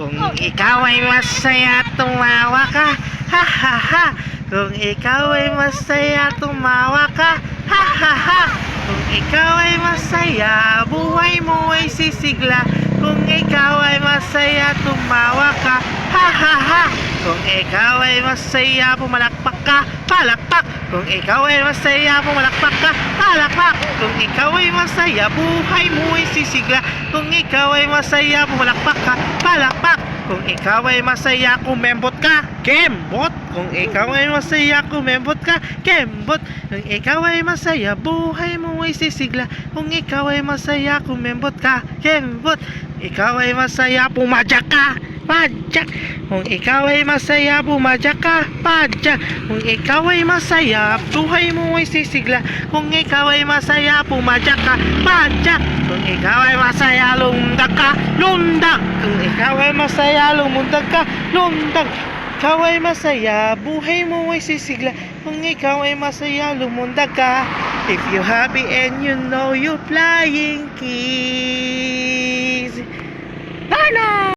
Kung ikaw ay masaya, tumawa ka. Ha ha ha. Kung ikaw ay masaya, tumawa ka. Ha ha ha. Kung ikaw ay masaya, buhay mo ay sisigla. Kung ikaw ay masaya, tumawa ka. Ha ha ha. Kung ikaw ay masaya, pumalakpak ka. Palakpak. Kung ikaw ay masaya, pumalakpak ka. Kung ikaw ay masaya, buhay mo ay sisigla. Kung ikaw ay masaya, pumalakpak ka. Palakpak. Kung ikaw ay masaya, kumembot ka. Kembot. Kung ikaw ay masaya, kumembot ka. Kembot. Kung ikaw ay masaya, buhay mo ay sisigla. Kung ikaw ay masaya, kumembot ka. Kembot. Ikaw ay masaya, pumadyak ka. Padyak. Kung ikaw ay masaya, pumadyak ka. Padyak. Kung ikaw ay masaya, buhay mo ay sisigla. Kung ikaw ay masaya, pumadyak ka. Padyak. Kung ikaw ay masaya, lundag ka. Lundag. Kung ikaw ay masaya, lumundag ka. Lundag. Ikaw ay masaya, buhay mo ay sisigla. Kung ikaw ay masaya, lumundag ka. If you happy and you know you're flying, kiss.